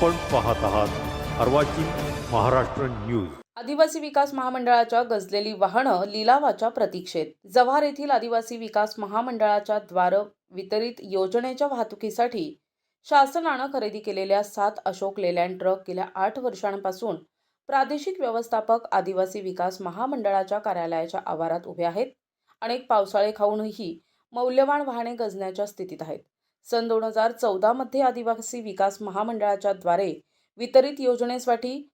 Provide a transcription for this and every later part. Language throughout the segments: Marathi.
आपण पाहत आहात अर्वाची महाराष्ट्र न्यूज. आदिवासी विकास महामंडळाच्या गजलेली वाहनं लिलावाच्या प्रतीक्षेत. जव्हार येथील आदिवासी विकास महामंडळाच्या द्वार वितरित योजनेच्या वाहतुकीसाठी शासनानं खरेदी केलेल्या सात अशोक लेलँड ट्रक गेल्या आठ वर्षांपासून प्रादेशिक व्यवस्थापक आदिवासी विकास महामंडळाच्या कार्यालयाच्या आवारात उभे आहेत. अनेक पावसाळे खाऊनही मौल्यवान वाहने गजण्याच्या स्थितीत आहेत. सन दोन हजार चौदामध्ये आदिवासी विकास महामंडळाच्या द्वारे वितरित योजनेसाठी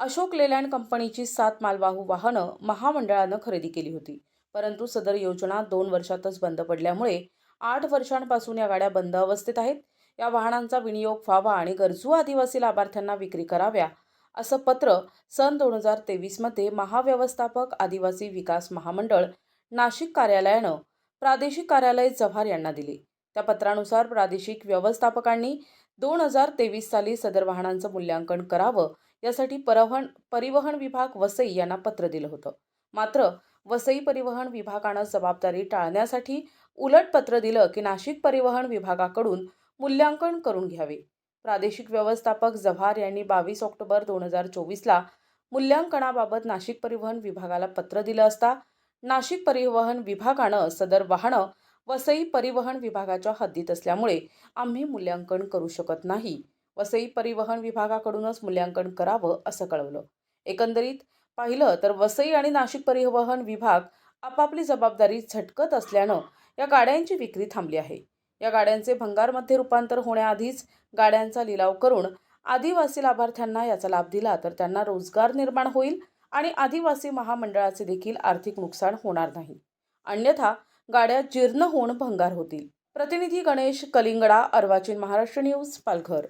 अशोक लेलँड कंपनीची सात मालवाहू वाहनं महामंडळानं खरेदी केली होती. परंतु सदर योजना दोन वर्षातच बंद पडल्यामुळे आठ वर्षांपासून या गाड्या बंद अवस्थेत आहेत. या वाहनांचा विनियोग व्हावा आणि गरजू आदिवासी लाभार्थ्यांना विक्री कराव्या असं पत्र सन दोन हजार तेवीसमध्ये महाव्यवस्थापक आदिवासी विकास महामंडळ नाशिक कार्यालयानं प्रादेशिक कार्यालय जव्हार यांना दिले. त्या पत्रानुसार प्रादेशिक व्यवस्थापकांनी दोन हजार तेवीस साली सदर वाहनांचं मूल्यांकन करावं यासाठी परिवहन परिवहन विभाग वसई यांना पत्र दिलं होतं. मात्र वसई परिवहन विभागानं जबाबदारी टाळण्यासाठी उलट पत्र दिलं की नाशिक परिवहन विभागाकडून मूल्यांकन करून घ्यावे. प्रादेशिक व्यवस्थापक जव्हार यांनी बावीस ऑक्टोबर दोन हजार चोवीसला मूल्यांकनाबाबत नाशिक परिवहन विभागाला पत्र दिलं असता नाशिक परिवहन विभागानं सदर वाहनं वसई परिवहन विभागाच्या हद्दीत असल्यामुळे आम्ही मूल्यांकन करू शकत नाही. वसई परिवहन विभागाकडूनच मूल्यांकन करावं असं कळवलं. एकंदरीत पाहिलं तर वसई आणि नाशिक परिवहन विभाग आपापली जबाबदारी झटकत असल्यानं या गाड्यांची विक्री थांबली आहे. या गाड्यांचे भंगारमध्ये रूपांतर होण्याआधीच गाड्यांचा लिलाव करून आदिवासी लाभार्थ्यांना याचा लाभ दिला तर त्यांना रोजगार निर्माण होईल आणि आदिवासी महामंडळाचे देखील आर्थिक नुकसान होणार नाही. अन्यथा गाड्या जीर्ण होऊन भंगार होतील. प्रतिनिधी गणेश कलिंगडा अर्वाचीन महाराष्ट्र न्यूज पालघर.